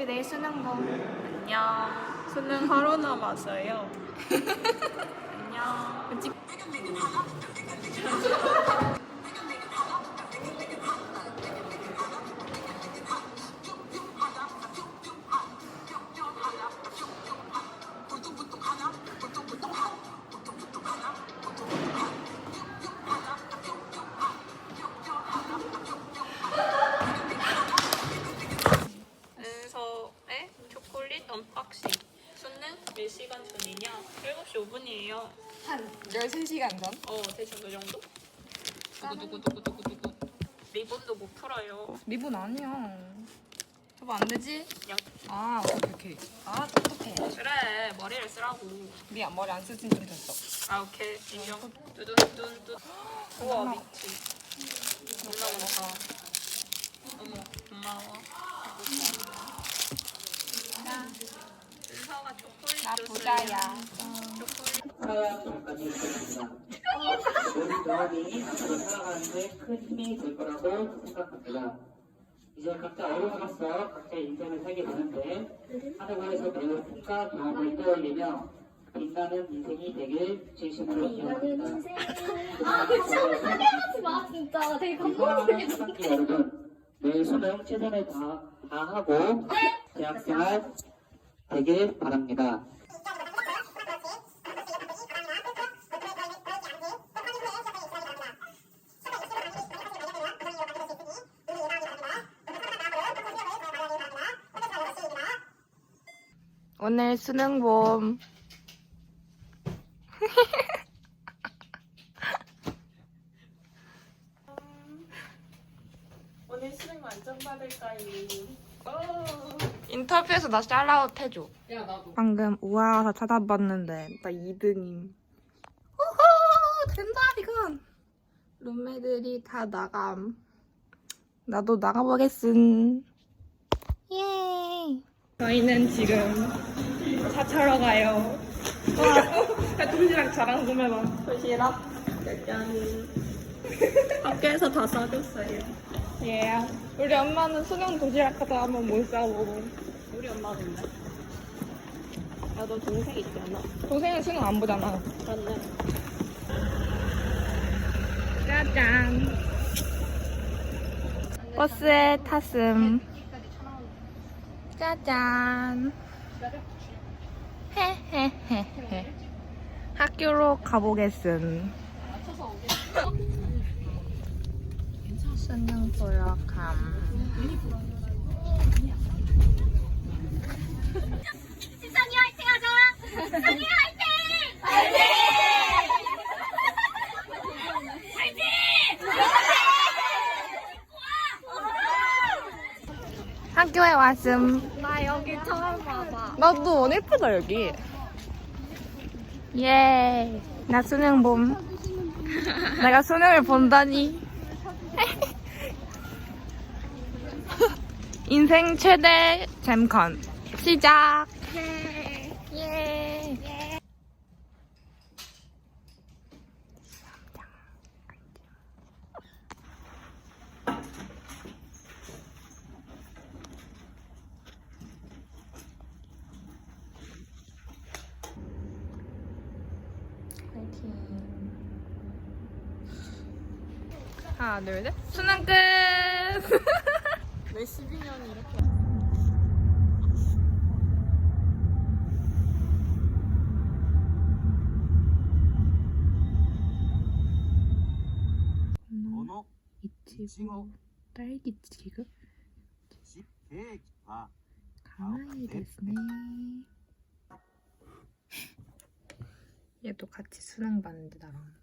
우리 내일 수능 뭐? 안녕. 수능 하루 남았어요. 안녕. 몇 시간 전이냐? 7시 5분이에요. 한 13시간 전? 어, 대충 그 정도? 두구두구두구두구두구. 리본도 못 풀어요. 리본 아니야. 저거 안 되지? 양. 아, 오케이, 오케이. 아, 똑똑해. 그래, 머리를 쓰라고. 미안, 머리 안 쓰진 좀 됐어. 아, 오케이. 인정. 뚜둔뚜둔뚜. 우와, 미치. 존나 많다. 어머, 고마워. 은서가 초콜릿 나 줬어요. 부자야. 초콜릿. 사야 잠깐 있습니다. 우리 병원이 앞으로 살아가는데 큰 힘이 될 거라고 생각합니다. 이제 각자 어른으로서 각자의 인생을 살게 되는데 하늘에서 배운 꿈과 경험을 떠올리며 빛나는 인생이 되길 진심으로 기원합니다. 아, 진짜 사랑하지 마, 진짜. 되게 감동적이야. 여러분, 내일 수능 최선을 다, 다하고 대학생활 되길 바랍니다. 오늘 수능 봄. 오늘 수능 만점 받을까요? 인터뷰에서 나 짤라웃 해줘. 야, 나도. 방금 우아가서 찾아봤는데 나 2등임. 우후 된다 이건. 룸메들이 다 나감. 나도 나가보겠음. 예. 저희는 지금 차 차러 가요. 와, 야, 도시락 자랑 좀 해봐. 도시락 짜잔. 학교에서 다 싸줬어요. 예. 우리 엄마는 수능 도시락 하다 한번 못 싸보고. 우리 엄마인데. 야, 너 동생 있지 않아? 동생은 수능 안 보잖아. 맞네. 짜잔. 버스에 탔음. 짜잔. 헤헤헤헤. 학교로 가보겠음. 보러 감. 지성이 화이팅 하자! 지성이 화이팅! 학교에 왔음. 나 여기 처음 와봐. 나도 오늘 예쁘다 여기. 예. 나 수능 봄. 내가 수능을 본다니. 인생 최대 잼컨 시작. 예. 예. 파이팅. 하나, 둘, 셋. 수능 끝! 왜 12년 이렇게 딸기지가 가만히 됐네. 얘도 같이 수능 봤는데 나랑.